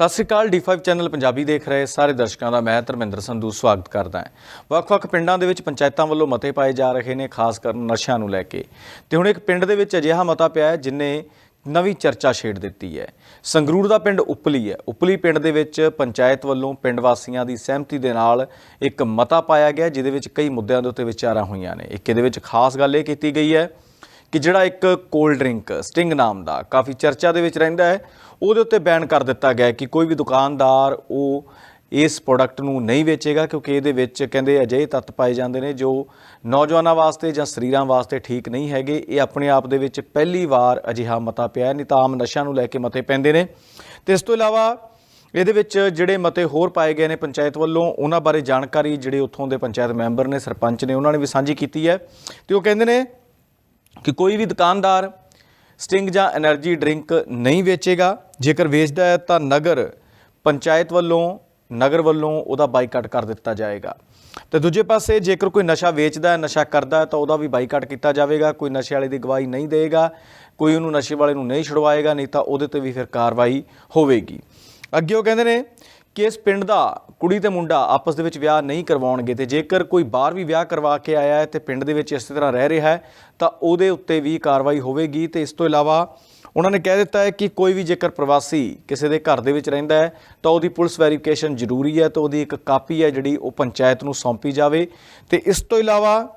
ਸਤਿ ਸ੍ਰੀ ਅਕਾਲ D5 channel Punjabi ਦੇਖ ਰਹੇ ਸਾਰੇ ਦਰਸ਼ਕਾਂ ਦਾ, ਮੈਂ ਧਰਮਿੰਦਰ ਸੰਧੂ ਸਵਾਗਤ ਕਰਦਾ ਹਾਂ। ਵੱਖ-ਵੱਖ ਪਿੰਡਾਂ ਦੇ ਵਿੱਚ ਪੰਚਾਇਤਾਂ ਵੱਲੋਂ ਮਤੇ ਪਾਏ ਜਾ ਰਹੇ ਨੇ, ਖਾਸ ਕਰ ਨਸ਼ਿਆਂ ਨੂੰ ਲੈ ਕੇ। ਤੇ ਹੁਣ ਇੱਕ ਪਿੰਡ ਦੇ ਵਿੱਚ ਅਜਿਹਾ ਮਤਾ ਪਿਆ ਹੈ, ਜਿਨੇ ਨਵੀਂ ਚਰਚਾ ਛੇੜ ਦਿੱਤੀ ਹੈ। ਸੰਗਰੂਰ ਦਾ ਪਿੰਡ ਉਪਲੀ ਹੈ। ਉਪਲੀ ਪਿੰਡ ਦੇ ਵਿੱਚ ਪੰਚਾਇਤ ਵੱਲੋਂ ਪਿੰਡ ਵਾਸੀਆਂ ਦੀ ਸਹਿਮਤੀ ਦੇ ਨਾਲ ਇੱਕ ਮਤਾ ਪਾਇਆ ਗਿਆ, ਜਿਹਦੇ ਵਿੱਚ ਕਈ ਮੁੱਦਿਆਂ ਦੇ ਉੱਤੇ ਵਿਚਾਰਾਂ ਹੋਈਆਂ ਨੇ। ਇੱਕ ਇਹਦੇ ਵਿੱਚ ਖਾਸ ਗੱਲ ਇਹ ਕੀਤੀ ਗਈ ਹੈ ਕਿ ਜਿਹੜਾ ਇੱਕ ਕੋਲਡ ਡਰਿੰਕ ਸਟਿੰਗ ਨਾਮ ਦਾ ਕਾਫੀ ਚਰਚਾ ਦੇ ਵਿੱਚ ਰਹਿੰਦਾ ਹੈ। ਉਹਦੇ ਉੱਤੇ ਬੈਨ ਕਰ ਦਿੱਤਾ ਗਿਆ ਕਿ ਕੋਈ ਵੀ ਦੁਕਾਨਦਾਰ ਉਹ ਇਸ ਪ੍ਰੋਡਕਟ ਨੂੰ ਨਹੀਂ ਵੇਚੇਗਾ ਕਿਉਂਕਿ ਇਹਦੇ ਵਿੱਚ ਕਹਿੰਦੇ ਅਜਿਹੇ ਤੱਤ ਪਾਏ ਜਾਂਦੇ ਨੇ ਜੋ ਨੌਜਵਾਨਾਂ ਵਾਸਤੇ ਜਾਂ ਸਰੀਰਾਂ ਵਾਸਤੇ ਠੀਕ ਨਹੀਂ ਹੈਗੇ। ਇਹ ਆਪਣੇ ਆਪ ਦੇ ਵਿੱਚ ਪਹਿਲੀ ਵਾਰ ਅਜਿਹਾ ਮਤਾ ਪਿਆ ਨਹੀਂ ਤਾਂ ਆਮ ਨਸ਼ਿਆਂ ਨੂੰ ਲੈ ਕੇ ਮਤੇ ਪੈਂਦੇ ਨੇ। ਤੇ ਇਸ ਤੋਂ ਇਲਾਵਾ ਇਹਦੇ ਵਿੱਚ ਜਿਹੜੇ ਮਤੇ ਹੋਰ ਪਾਏ ਗਏ ਨੇ ਪੰਚਾਇਤ ਵੱਲੋਂ, ਉਹਨਾਂ ਬਾਰੇ ਜਾਣਕਾਰੀ ਜਿਹੜੇ ਉੱਥੋਂ ਦੇ ਪੰਚਾਇਤ ਮੈਂਬਰ ਨੇ, ਸਰਪੰਚ ਨੇ, ਉਹਨਾਂ ਨੇ ਵੀ ਸਾਂਝੀ ਕੀਤੀ ਹੈ। ਤੇ ਉਹ ਕਹਿੰਦੇ ਨੇ ਕਿ ਕੋਈ ਵੀ ਦੁਕਾਨਦਾਰ ਸਟਿੰਗ ਜਾਂ એનર્ਜੀ ਡਰਿੰਕ ਨਹੀਂ ਵੇਚੇਗਾ। ਜੇਕਰ ਵੇਚਦਾ ਹੈ ਤਾਂ ਨਗਰ ਪੰਚਾਇਤ ਵੱਲੋਂ, ਨਗਰ ਵੱਲੋਂ ਉਹਦਾ ਬਾਈਕਾਟ ਕਰ ਦਿੱਤਾ ਜਾਏਗਾ। ਤੇ ਦੂਜੇ ਪਾਸੇ ਜੇਕਰ ਕੋਈ ਨਸ਼ਾ ਵੇਚਦਾ ਹੈ, ਨਸ਼ਾ ਕਰਦਾ ਹੈ ਤਾਂ ਉਹਦਾ ਵੀ ਬਾਈਕਾਟ ਕੀਤਾ ਜਾਵੇਗਾ। ਕੋਈ ਨਸ਼ੇ ਵਾਲੇ ਦੀ ਗਵਾਹੀ ਨਹੀਂ ਦੇਵੇਗਾ। ਕੋਈ ਉਹਨੂੰ ਨਸ਼ੇ ਵਾਲੇ ਨੂੰ ਨਹੀਂ ਛੁਡਵਾਏਗਾ, ਨਹੀਂ ਤਾਂ ਉਹਦੇ ਤੇ ਵੀ ਫਿਰ ਕਾਰਵਾਈ ਹੋਵੇਗੀ। ਅੱਗੇ ਉਹ ਕਹਿੰਦੇ ਨੇ ਕਿ ਇਸ ਪਿੰਡ ਦਾ ਕੁੜੀ ਤੇ ਮੁੰਡਾ ਆਪਸ ਦੇ ਵਿੱਚ ਵਿਆਹ ਨਹੀਂ ਕਰਵਾਉਣਗੇ ਤੇ ਜੇਕਰ ਕੋਈ ਬਾਹਰ ਵੀ ਵਿਆਹ ਕਰਵਾ ਕੇ ਆਇਆ ਹੈ ਤੇ ਪਿੰਡ ਦੇ ਵਿੱਚ ਇਸੇ ਤਰ੍ਹਾਂ ਰਹਿ ਰਿਹਾ ਹੈ, ਤਾਂ ਉਹਦੇ ਉੱਤੇ ਵੀ ਕਾਰਵਾਈ ਹੋਵੇਗੀ ਤੇ ਇਸ ਤੋਂ ਇਲਾਵਾ ਉਹਨਾਂ ਨੇ ਕਹਿ ਦਿੱਤਾ ਹੈ ਕਿ ਕੋਈ ਵੀ ਜੇਕਰ ਪ੍ਰਵਾਸੀ ਕਿਸੇ ਦੇ ਘਰ ਦੇ ਵਿੱਚ ਰਹਿੰਦਾ ਹੈ, ਤਾਂ ਉਹਦੀ ਪੁਲਿਸ ਵੈਰੀਫਿਕੇਸ਼ਨ ਜ਼ਰੂਰੀ ਹੈ ਤਾਂ ਉਹਦੀ ਇੱਕ ਕਾਪੀ ਹੈ ਜਿਹੜੀ ਉਹ ਪੰਚਾਇਤ ਨੂੰ ਸੌਂਪੀ ਜਾਵੇ। ਤੇ ਇਸ ਤੋਂ ਇਲਾਵਾ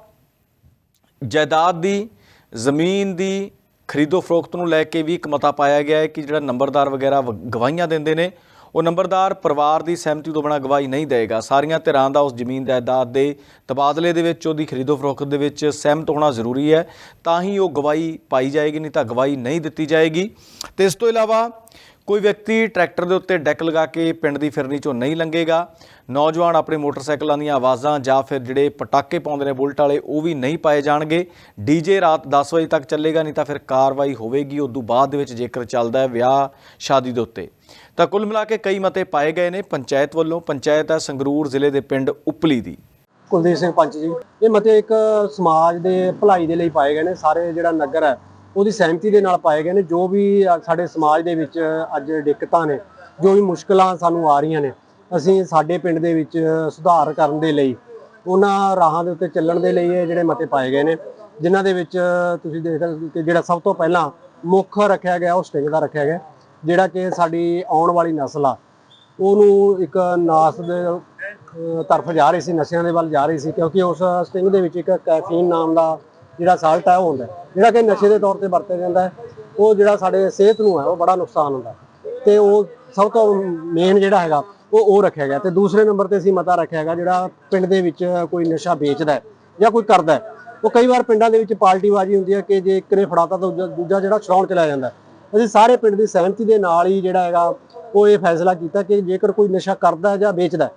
ਜਾਇਦਾਦ ਦੀ, ਜ਼ਮੀਨ ਦੀ ਖਰੀਦੋ ਫਰੋਖਤ ਨੂੰ ਲੈ ਕੇ ਵੀ ਇੱਕ ਮਤਾ ਪਾਇਆ ਗਿਆ ਹੈ ਕਿ ਜਿਹੜਾ ਨੰਬਰਦਾਰ ਵਗੈਰਾ ਵ- ਗਵਾਹੀਆਂ ਦਿੰਦੇ ਨੇ ਉਹ ਨੰਬਰਦਾਰ ਪਰਿਵਾਰ ਦੀ ਸਹਿਮਤੀ ਤੋਂ ਬਿਨਾਂ ਗਵਾਹੀ ਨਹੀਂ ਦੇਵੇਗਾ। ਸਾਰੀਆਂ ਧਿਰਾਂ ਦਾ ਉਸ ਜ਼ਮੀਨ ਜਾਇਦਾਦ ਦੇ ਤਬਾਦਲੇ ਦੇ ਵਿੱਚ, ਉਹਦੀ ਖਰੀਦੋ ਫਰੋਖਤ ਦੇ ਵਿੱਚ ਸਹਿਮਤ ਹੋਣਾ ਜ਼ਰੂਰੀ ਹੈ। ਤਾਂ ਹੀ ਉਹ ਗਵਾਹੀ ਪਾਈ ਜਾਏਗੀ, ਨਹੀਂ ਤਾਂ ਗਵਾਹੀ ਨਹੀਂ ਦਿੱਤੀ ਜਾਏਗੀ। ਤੇ ਇਸ ਤੋਂ ਇਲਾਵਾ ਕੋਈ ਵਿਅਕਤੀ ਟਰੈਕਟਰ ਦੇ ਉੱਤੇ ਡੈਕ ਲਗਾ ਕੇ ਪਿੰਡ ਦੀ ਫਿਰਨੀ ਚੋਂ ਨਹੀਂ ਲੰਘੇਗਾ, ਨੌਜਵਾਨ ਆਪਣੇ ਮੋਟਰਸਾਈਕਲਾਂ ਦੀਆਂ ਆਵਾਜ਼ਾਂ ਜਾਂ ਫਿਰ ਜਿਹੜੇ ਪਟਾਕੇ ਪਾਉਂਦੇ ਨੇ ਬੁਲਟ ਵਾਲੇ, ਉਹ ਵੀ ਨਹੀਂ ਪਾਏ ਜਾਣਗੇ। ਡੀਜੇ ਰਾਤ 10 ਵਜੇ ਤੱਕ ਚੱਲੇਗਾ, ਨਹੀਂ ਤਾਂ ਫਿਰ ਕਾਰਵਾਈ ਹੋਵੇਗੀ। ਉਦੋਂ ਬਾਅਦ ਦੇ ਵਿੱਚ ਜੇਕਰ ਚੱਲਦਾ ਹੈ ਵਿਆਹ, ਸ਼ਾਦੀ ਦੇ ਉੱਤੇ। ਤਾਂ ਕੁੱਲ ਮਿਲਾ ਕੇ ਕਈ ਮਤੇ ਪਾਏ ਗਏ ਨੇ ਪੰਚਾਇਤ ਵੱਲੋਂ। ਪੰਚਾਇਤ ਹੈ ਸੰਗਰੂਰ ਜ਼ਿਲ੍ਹੇ ਦੇ ਪਿੰਡ ਉਪਲੀ ਦੀ। ਕੁਲਦੀਪ ਸਿੰਘ ਪੰਚ ਜੀ, ਇਹ ਮਤੇ ਇੱਕ ਸਮਾਜ ਦੇ ਭਲਾਈ ਦੇ ਲਈ ਪਾਏ ਗਏ ਨੇ। ਸਾਰੇ ਜਿਹੜਾ ਨਗਰ ਹੈ ਉਹਦੀ ਸਹਿਮਤੀ ਦੇ ਨਾਲ ਪਾਏ ਗਏ ਨੇ, ਜੋ ਵੀ ਸਾਡੇ ਸਮਾਜ ਦੇ ਵਿੱਚ ਅੱਜ ਦਿੱਕਤਾਂ ਨੇ, ਜੋ ਵੀ ਮੁਸ਼ਕਲਾਂ ਸਾਨੂੰ ਆ ਰਹੀਆਂ ਨੇ, ਅਸੀਂ ਸਾਡੇ ਪਿੰਡ ਦੇ ਵਿੱਚ ਸੁਧਾਰ ਕਰਨ ਦੇ ਲਈ, ਉਹਨਾਂ ਰਾਹਾਂ ਦੇ ਉੱਤੇ ਚੱਲਣ ਦੇ ਲਈ ਇਹ ਜਿਹੜੇ ਮਤੇ ਪਾਏ ਗਏ ਨੇ, ਜਿਨ੍ਹਾਂ ਦੇ ਵਿੱਚ ਤੁਸੀਂ ਦੇਖ ਸਕਦੇ ਕਿ ਜਿਹੜਾ ਸਭ ਤੋਂ ਪਹਿਲਾਂ ਮੁੱਖ ਰੱਖਿਆ ਗਿਆ, ਉਹ ਸਟਿੰਗ ਦਾ ਰੱਖਿਆ ਗਿਆ, ਜਿਹੜਾ ਕਿ ਸਾਡੀ ਆਉਣ ਵਾਲੀ ਨਸਲ ਆ। ਉਹਨੂੰ ਇੱਕ ਨਾਸ ਦੇ ਤਰਫ ਜਾ ਰਹੀ ਸੀ, ਨਸ਼ਿਆਂ ਦੇ ਵੱਲ ਜਾ ਰਹੀ ਸੀ, ਕਿਉਂਕਿ ਉਸ ਸਟਿੰਗ ਦੇ ਵਿੱਚ ਇੱਕ ਕੈਫੀਨ ਨਾਮ ਦਾ ਜਿਹੜਾ ਸਾਲਟ ਹੈ ਉਹ ਹੁੰਦਾ ਜਿਹੜਾ ਕਿ ਨਸ਼ੇ ਦੇ ਤੌਰ ਤੇ ਵਰਤਿਆ ਜਾਂਦਾ ਉਹ ਜਿਹੜਾ ਸਾਡੇ ਸਿਹਤ ਨੂੰ ਹੈ, ਉਹ ਬੜਾ ਨੁਕਸਾਨ ਹੁੰਦਾ ਹੈ। ਤੇ ਉਹ ਸਭ ਤੋਂ ਮੇਨ ਜਿਹੜਾ ਹੈਗਾ, ਉਹ ਉਹ ਰੱਖਿਆ ਗਿਆ। ਤੇ ਦੂਸਰੇ ਨੰਬਰ ਤੇ ਅਸੀਂ ਮਤਾ ਰੱਖਿਆ ਹੈਗਾ, ਜਿਹੜਾ ਪਿੰਡ ਦੇ ਵਿੱਚ ਕੋਈ ਨਸ਼ਾ ਵੇਚਦਾ ਜਾਂ ਕੋਈ ਕਰਦਾ ਉਹ ਕਈ ਵਾਰ ਪਿੰਡਾਂ ਦੇ ਵਿੱਚ ਪਾਰਟੀਬਾਜ਼ੀ ਹੁੰਦੀ ਹੈ ਕਿ ਜੇ ਇੱਕ ਨੇ ਫੜਾਤਾ ਤਾਂ ਦੂਜਾ- ਦੂਜਾ ਜਿਹੜਾ ਛਡਾਉਣ ਚਲਾ ਜਾਂਦਾ ਅਸੀਂ ਸਾਰੇ ਪਿੰਡ ਦੀ ਸਹਿਮਤੀ ਦੇ ਨਾਲ ਹੀ ਜਿਹੜਾ ਹੈਗਾ, ਉਹ ਇਹ ਫੈਸਲਾ ਕੀਤਾ ਕਿ ਜੇਕਰ ਕੋਈ ਨਸ਼ਾ ਕਰਦਾ ਜਾਂ ਵੇਚਦਾ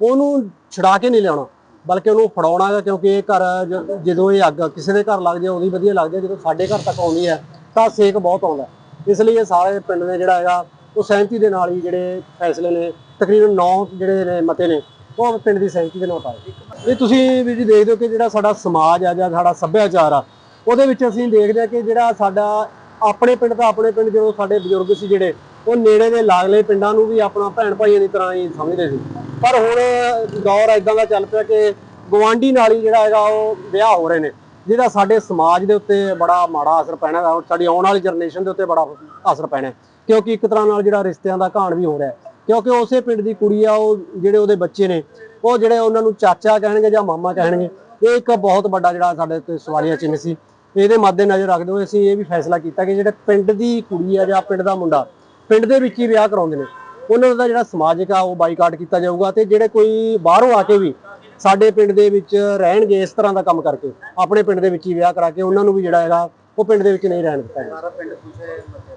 ਉਹਨੂੰ ਛੁਡਾ ਕੇ ਨਹੀਂ ਲਿਆਉਣਾ। ਬਲਕਿ ਉਹਨੂੰ ਫੜਾਉਣਾ ਹੈ ਕਿਉਂਕਿ ਇਹ ਘਰ ਜ- ਜਦੋਂ ਇਹ ਅੱਗ ਕਿਸੇ ਦੇ ਘਰ ਲੱਗ ਜਾਏ ਉਹਦੀ ਵਧੀਆ ਲੱਗਦੀ ਹੈ ਜਦੋਂ ਸਾਡੇ ਘਰ ਤੱਕ ਆਉਂਦੀ ਹੈ, ਤਾਂ ਸੇਕ ਬਹੁਤ ਆਉਂਦਾ ਹੈ। ਇਸ ਲਈ ਇਹ ਸਾਰੇ ਪਿੰਡ ਨੇ ਜਿਹੜਾ ਹੈਗਾ, ਉਹ ਸਹਿਮਤੀ ਦੇ ਨਾਲ ਹੀ ਜਿਹੜੇ ਫੈਸਲੇ ਨੇ, ਤਕਰੀਬਨ 9 ਜਿਹੜੇ ਨੇ ਮਤੇ ਨੇ, ਉਹ ਪਿੰਡ ਦੀ ਸਹਿਮਤੀ ਦੇ ਨਾਲ ਪਾਏ ਇਹ ਤੁਸੀਂ ਵੀ ਜੀ ਦੇਖਦੇ ਹੋ ਕਿ ਜਿਹੜਾ ਸਾਡਾ ਸਮਾਜ ਆ, ਜਾਂ ਸਾਡਾ ਸੱਭਿਆਚਾਰ ਆ, ਉਹਦੇ ਵਿੱਚ ਅਸੀਂ ਦੇਖਦੇ ਹਾਂ ਕਿ ਜਿਹੜਾ ਸਾਡਾ ਆਪਣੇ ਪਿੰਡ ਦਾ ਆਪਣੇ ਪਿੰਡ, ਜਦੋਂ ਸਾਡੇ ਬਜ਼ੁਰਗ ਸੀ ਜਿਹੜੇ, ਉਹ ਨੇੜੇ ਦੇ ਲਾਗਲੇ ਪਿੰਡਾਂ ਨੂੰ ਵੀ ਆਪਣਾ ਭੈਣ ਭਾਈਆਂ ਦੀ ਤਰ੍ਹਾਂ ਹੀ ਸਮਝਦੇ ਸੀ ਪਰ ਹੁਣ ਦੌਰ ਇਦਾਂ ਦਾ ਚੱਲ ਪਿਆ ਕਿ ਗਵਾਂਢੀ ਨਾਲ ਹੀ ਜਿਹੜਾ ਹੈਗਾ ਉਹ ਵਿਆਹ ਹੋ ਰਹੇ ਨੇ, ਜਿਹਦਾ ਸਾਡੇ ਸਮਾਜ ਦੇ ਉੱਤੇ ਬੜਾ ਮਾੜਾ ਅਸਰ ਪੈਣਾ ਹੈ ਔਰ ਸਾਡੀ ਆਉਣ ਵਾਲੀ ਜਨਰੇਸ਼ਨ ਦੇ ਉੱਤੇ ਬੜਾ ਅਸਰ ਪੈਣਾ ਕਿਉਂਕਿ ਇੱਕ ਤਰ੍ਹਾਂ ਨਾਲ ਜਿਹੜਾ ਰਿਸ਼ਤਿਆਂ ਦਾ ਘਾਣ ਵੀ ਹੋ ਰਿਹਾ ਕਿਉਂਕਿ ਉਸੇ ਪਿੰਡ ਦੀ ਕੁੜੀ ਆ, ਉਹ ਜਿਹੜੇ ਉਹਦੇ ਬੱਚੇ ਨੇ, ਉਹ ਜਿਹੜੇ ਉਹਨਾਂ ਨੂੰ ਚਾਚਾ ਕਹਿਣਗੇ ਜਾਂ ਮਾਮਾ ਕਹਿਣਗੇ, ਇਹ ਇੱਕ ਬਹੁਤ ਵੱਡਾ ਜਿਹੜਾ ਸਾਡੇ ਤੇ ਸਵਾਲੀਆ ਚਿੰਨ੍ਹ ਸੀ। ਇਹਦੇ ਮੱਦੇ ਨਜ਼ਰ ਰੱਖਦੇ ਹੋਏ ਅਸੀਂ ਇਹ ਵੀ ਫੈਸਲਾ ਕੀਤਾ ਕਿ ਜਿਹੜੇ ਪਿੰਡ ਦੀ ਕੁੜੀ ਆ ਜਾਂ ਪਿੰਡ ਦਾ ਮੁੰਡਾ, ਪਿੰਡ ਦੇ ਵਿੱਚ ਹੀ ਵਿਆਹ ਕਰਾਉਂਦੇ ਨੇ। ਉਹਨਾਂ ਦਾ ਜਿਹੜਾ ਸਮਾਜਿਕ ਆ ਉਹ ਬਾਈਕਾਟ ਕੀਤਾ ਜਾਊਗਾ ਤੇ ਜਿਹੜੇ ਕੋਈ ਬਾਹਰੋਂ ਆ ਕੇ ਵੀ ਸਾਡੇ ਪਿੰਡ ਦੇ ਵਿੱਚ ਰਹਿਣਗੇ ਇਸ ਤਰ੍ਹਾਂ ਦਾ ਕੰਮ ਕਰਕੇ ਆਪਣੇ ਪਿੰਡ ਦੇ ਵਿੱਚ ਹੀ ਵਿਆਹ ਕਰਾ ਕੇ ਉਹਨਾਂ ਨੂੰ ਵੀ ਜਿਹੜਾ ਹੈਗਾ ਉਹ ਪਿੰਡ ਦੇ ਵਿੱਚ ਨਹੀਂ ਰਹਿਣ ਦਿੱਤਾ ਜਾਊਗਾ।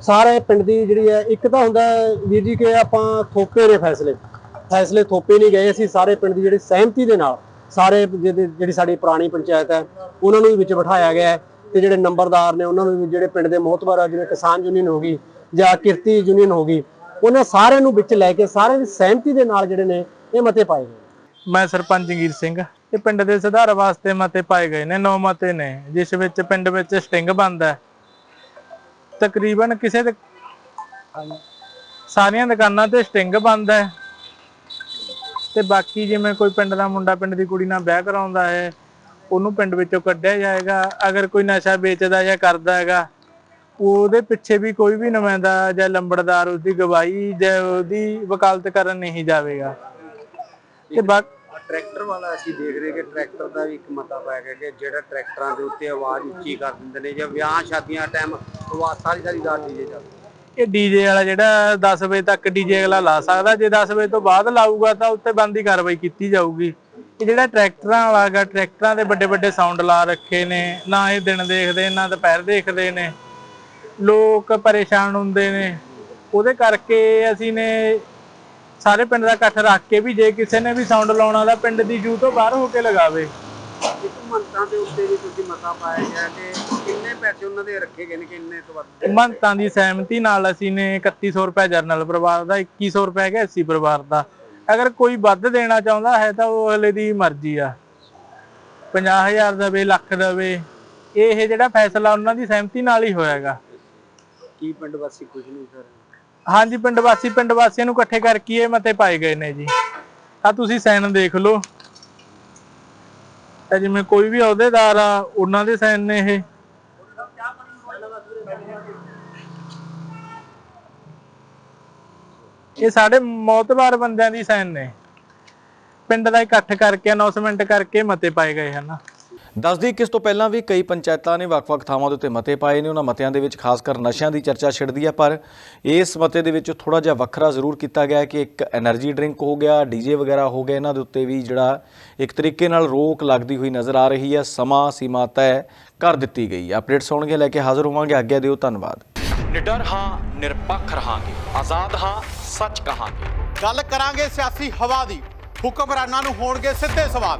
ਸਾਰੇ ਪਿੰਡ ਦੀ ਜਿਹੜੀ ਹੈ ਇੱਕ ਤਾਂ ਹੁੰਦਾ ਵੀਰ ਜੀ ਕਿ ਆਪਾਂ ਥੋਪੇ ਨੇ ਫੈਸਲੇ ਫੈਸਲੇ ਥੋਪੇ ਨਹੀਂ ਗਏ ਅਸੀਂ ਸਾਰੇ ਪਿੰਡ ਦੀ ਜਿਹੜੀ ਸਹਿਮਤੀ ਦੇ ਨਾਲ ਸਾਰੇ ਜਿਹੜੀ ਸਾਡੀ ਪੁਰਾਣੀ ਪੰਚਾਇਤ ਹੈ ਉਹਨਾਂ ਨੂੰ ਵੀ ਵਿੱਚ ਬਿਠਾਇਆ ਗਿਆ ਤੇ ਜਿਹੜੇ ਨੰਬਰਦਾਰ ਨੇ ਉਹਨਾਂ ਨੂੰ ਵੀ ਜਿਹੜੇ ਪਿੰਡ ਦੇ ਮੋਹਤਬਰ ਆ ਜਿਵੇਂ ਕਿਸਾਨ ਯੂਨੀਅਨ ਹੋ ਗਈ ਜਾਂ ਕਿਰਤੀ ਯੂਨੀਅਨ ਹੋ ਗਈ ਉਹਨਾਂ ਸਾਰਿਆਂ ਨੂੰ ਵਿੱਚ ਲੈ ਕੇ ਸਾਰਿਆਂ ਦੀ ਸਹਿਮਤੀ ਦੇ ਨਾਲ ਜਿਹੜੇ ਨੇ ਇਹ ਮਤੇ ਪਾਏ ਗਏ ਮੈਂ ਸਰਪੰਚ ਜੰਗੀਰ ਸਿੰਘ ਇਹ ਪਿੰਡ ਦੇ ਸੁਧਾਰ ਵਾਸਤੇ ਮਤੇ ਪਾਏ ਗਏ ਨੇ ਨੌ ਮਤੇ ਨੇ ਜਿਸ ਵਿੱਚ ਪਿੰਡ ਵਿੱਚ ਸਟਿੰਗ ਬੰਦ ਹੈ। ਤਕਰੀਬਨ ਕਿਸੇ ਦੇ ਸਾਰੀਆਂ ਦੁਕਾਨਾਂ ਤੇ ਸਟਿੰਗ ਬੰਦ ਹੈ। ਤੇ ਬਾਕੀ ਜਿਵੇਂ ਕੋਈ ਪਿੰਡ ਦਾ ਮੁੰਡਾ ਪਿੰਡ ਦੀ ਕੁੜੀ ਨਾਲ ਵਿਆਹ ਕਰਾਉਂਦਾ ਹੈ ਉਹਨੂੰ ਪਿੰਡ ਵਿੱਚੋਂ ਕੱਢਿਆ ਜਾਏਗਾ। ਅਗਰ ਕੋਈ ਨਸ਼ਾ ਵੇਚਦਾ ਜਾਂ ਕਰਦਾ ਹੈਗਾ ਉਹਦੇ ਪਿੱਛੇ ਵੀ ਕੋਈ ਵੀ ਨੁਮਾਇੰਦਾ ਜਾਂ ਲੰਬੜਦਾਰ ਉਸਦੀ ਗਵਾਹੀ ਜਾਂ ਉਹਦੀ ਵਕਾਲਤ ਕਰਨ ਨਹੀਂ ਜਾਵੇਗਾ। ਤੇ ਬਾਕੀ ਟਰੈਕਟਰ ਵਾਲਾ ਅਸੀਂ ਦੇਖ ਰਹੇ ਕਿ ਟਰੈਕਟਰ ਦਾ ਵੀ ਇੱਕ ਮਤਾ ਪੈ ਗਿਆ ਕਿ ਜਿਹੜਾ ਟਰੈਕਟਰਾਂ ਦੇ ਉੱਤੇ ਆਵਾਜ਼ ਉੱਚੀ ਕਰ ਦਿੰਦੇ ਨੇ ਜਾਂ ਵਿਆਹ ਸ਼ਾਦੀਆਂ ਟਾਈਮ ਆਵਾਜ਼ ਸਾਰੀ ਸਾਰੀ ਰਾਤ ਡੀਜੇ ਚੱਲਦਾ ਇਹ ਡੀਜੇ ਵਾਲਾ ਜਿਹੜਾ 10 ਵਜੇ ਤੱਕ ਡੀਜੇ ਅਗਲਾ ਲਾ ਸਕਦਾ ਜੇ 10 ਵਜੇ ਤੋਂ ਬਾਅਦ ਲਾਊਗਾ ਤਾਂ ਉੱਤੇ ਬੰਦੀ ਕਾਰਵਾਈ ਕੀਤੀ ਜਾਊਗੀ। ਇਹ ਜਿਹੜਾ ਟਰੈਕਟਰਾਂ ਵਾਲਾ ਹੈਗਾ ਟਰੈਕਟਰਾਂ ਦੇ ਵੱਡੇ ਵੱਡੇ ਸਾਊਂਡ ਲਾ ਰੱਖੇ ਨੇ ਨਾ ਇਹ ਦਿਨ ਦੇਖਦੇ ਨਾ ਦੁਪਹਿਰ ਦੇਖਦੇ ਨੇ। ਲੋਕ ਪਰੇਸ਼ਾਨ ਹੁੰਦੇ ਨੇ। ਉਹਦੇ ਕਰਕੇ ਅਸੀਂ ਨੇ ਸਾਰੇ ਪਿੰਡ ਦਾ ਇਕੱਠ ਰੱਖ ਕੇ ਵੀ ਜੇ ਕਿਸੇ ਨੇ ਵੀ ਸਾਊਂਡ ਲਾਉਣਾ ਤਾਂ ਪਿੰਡ ਦੀ ਜੂ ਤੋਂ ਬਾਹਰ ਹੋ ਕੇ ਲਗਾਵੇ। ਇੱਕ ਮੰਤਾਂ ਦੇ ਉੱਤੇ ਵੀ ਤੁਸੀਂ ਮਤਾ ਪਾਇਆ ਗਿਆ ਕਿ ਕਿੰਨੇ ਪੈਸੇ ਉਹਨਾਂ ਦੇ ਰੱਖੇ ਗਏ ਨੇ ਕਿ ਇੰਨੇ ਤੋਂ ਵੱਧ ਮੰਤਾਂ ਦੀ ਸਹਿਮਤੀ ਨਾਲ ਅਸੀਂ ਨੇ 3100 ਰੁਪਏ ਜਰਨਲ ਪਰਿਵਾਰ ਦਾ 2100 ਰੁਪਏ ਹੈਗਾ ਐਸਸੀ ਪਰਿਵਾਰ ਦਾ। ਅਗਰ ਕੋਈ ਵੱਧ ਦੇਣਾ ਚਾਹੁੰਦਾ ਹੈ ਤਾਂ ਉਹ ਅਗਲੇ ਦੀ ਮਰਜ਼ੀ ਆ। 50000 ਦੇਵੇ ਲੱਖ ਦੇਵੇ। ਇਹ ਜਿਹੜਾ ਫੈਸਲਾ ਉਹਨਾਂ ਦੀ ਸਹਿਮਤੀ ਨਾਲ ਹੀ ਹੋਇਆਗਾ। ਕੀ ਪਿੰਡ ਵਾਸੀ ਕੁਝ ਨਹੀਂ ਸਰ? ਹਾਂਜੀ, ਪਿੰਡ ਵਾਸੀ, ਪਿੰਡ ਵਾਸੀਆਂ ਨੂੰ ਇਕੱਠੇ ਕਰਕੇ ਇਹ ਮਤੇ ਪਾਏ ਗਏ ਨੇ ਜੀ। ਆ ਤੁਸੀਂ ਸਾਈਨ ਦੇਖ ਲਓ। ਇਹ ਜਿਵੇਂ ਕੋਈ ਵੀ ਅਹੁਦੇਦਾਰ ਆ, ਉਹਨਾਂ ਦੇ ਸਾਈਨ ਨੇ ਇਹ। ਇਹ ਸਾਡੇ ਮੌਤਬਾਰ ਬੰਦਿਆਂ ਦੀ ਸਾਈਨ ਨੇ। ਪਿੰਡ ਦਾ ਇਕੱਠ ਕਰਕੇ ਅਨਾਉਂਸਮੈਂਟ ਕਰਕੇ ਮਤੇ ਪਾਏ ਗਏ ਹਨ। ਦੱਸਦੀ ਕਿਸ ਤੋਂ ਪਹਿਲਾਂ ਵੀ ਕਈ ਪੰਚਾਇਤਾਂ ਨੇ ਵੱਖ-ਵੱਖ ਥਾਵਾਂ ਦੇ ਉੱਤੇ ਮਤੇ ਪਾਏ ਨੇ ਉਹਨਾਂ ਮਤਿਆਂ ਦੇ ਵਿੱਚ ਖਾਸ ਕਰ ਨਸ਼ਿਆਂ ਦੀ ਚਰਚਾ ਛਿੜਦੀ ਹੈ ਪਰ ਇਸ ਮਤੇ ਦੇ ਵਿੱਚ ਥੋੜਾ ਜਿਹਾ ਵੱਖਰਾ ਜ਼ਰੂਰ ਕੀਤਾ ਗਿਆ ਕਿ ਇੱਕ એનર્ਜੀ ਡਰਿੰਕ ਹੋ ਗਿਆ ਡੀਜੇ ਵਗੈਰਾ ਹੋ ਗਿਆ ਇਹਨਾਂ ਦੇ ਉੱਤੇ ਵੀ ਜਿਹੜਾ ਇੱਕ ਤਰੀਕੇ ਨਾਲ ਰੋਕ ਲੱਗਦੀ ਹੋਈ ਨਜ਼ਰ ਆ ਰਹੀ ਹੈ ਸਮਾਂ ਸੀਮਾ ਤੈਅ ਕਰ ਦਿੱਤੀ ਗਈ ਹੈ। ਅਪਡੇਟਸ ਹੋਣਗੇ ਲੈ ਕੇ ਹਾਜ਼ਰ ਹੋਵਾਂਗੇ ਅੱਗੇ ਦਿਓ ਧੰਨਵਾਦ। ਨਿਡਰ ਹਾਂ ਨਿਰਪੱਖ ਰਹਾਂਗੇ ਆਜ਼ਾਦ ਹਾਂ ਸੱਚ ਕਹਾਂਗੇ। ਗੱਲ ਕਰਾਂਗੇ ਸਿਆਸੀ ਹਵਾ ਦੀ ਹੁਕਮਰਾਨਾਂ ਨੂੰ ਹੋਣਗੇ ਸਿੱਧੇ ਸਵਾਲ।